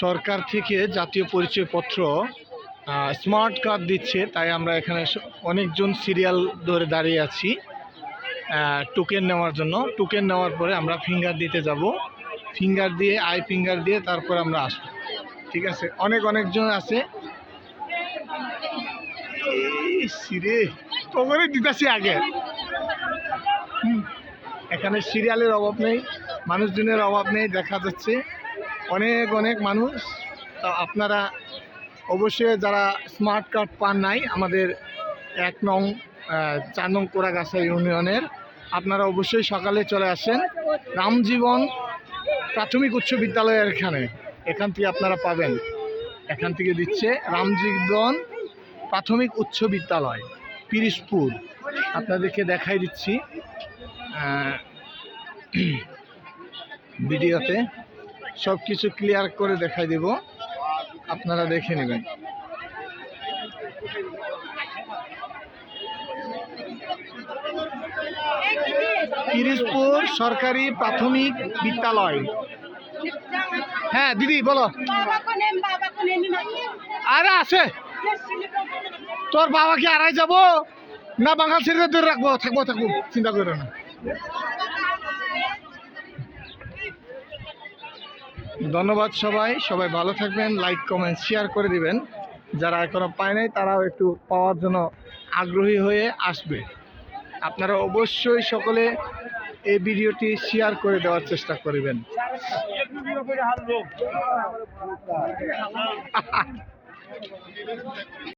সরকার থেকে জাতীয় পরিচয়পত্র স্মার্ট কার্ড দিচ্ছে তাই আমরা এখানে অনেকজন সিরিয়াল ধরে দাঁড়িয়ে আছি। টোকেন নেওয়ার জন্য। টোকেন নেওয়ার পরে আমরা ফিঙ্গার দিতে যাব। ফিঙ্গার দিয়ে আই ফিঙ্গার দিয়ে তারপর আমরা আসব। ঠিক আছে? অনেক অনেকজন আছে। সিরে তোমরে দিতেছি আগে। হুম, এখানে সিরিয়ালের অভাব নেই, মানুষজনের অভাব নেই, দেখা যাচ্ছে। অনেক অনেক মানুষ। আপনারা অবশ্যই যারা স্মার্ট কার্ড পান নাই, আমাদের এক নং চার নং কোড়াগাছা ইউনিয়নের, আপনারা অবশ্যই সকালে চলে আসেন। রামজীবন প্রাথমিক উচ্চ বিদ্যালয়ের এখানে। এখান থেকে আপনারা পাবেন। এখান থেকে দিচ্ছে রামজীবন প্রাথমিক উচ্চ বিদ্যালয়, পিরিশপুর। আপনাদেরকে দেখাই দিচ্ছি। ভিডিওতে সব কিছু ক্লিয়ার করে দেখাই দেব। আপনারা দেখে নেবেন। পিরিজপুর সরকারি প্রাথমিক বিদ্যালয়। হ্যাঁ দিদি, বলো। আরে আছে। তোর বাবাকে আড়াই যাব না, বাঙাল ছেড়ে ধরে রাখব। থাকব থাকব। চিন্তা করো না। ধন্যবাদ সবাই সবাই ভালো থাকবেন লাইক কমেন্ট শেয়ার করে দিবেন। যারা এখনও পায় নাই, তারাও একটু পাওয়ার জন্য আগ্রহী হয়ে আসবে। আপনারা অবশ্যই সকলে এই ভিডিওটি শেয়ার করে দেওয়ার চেষ্টা করবেন।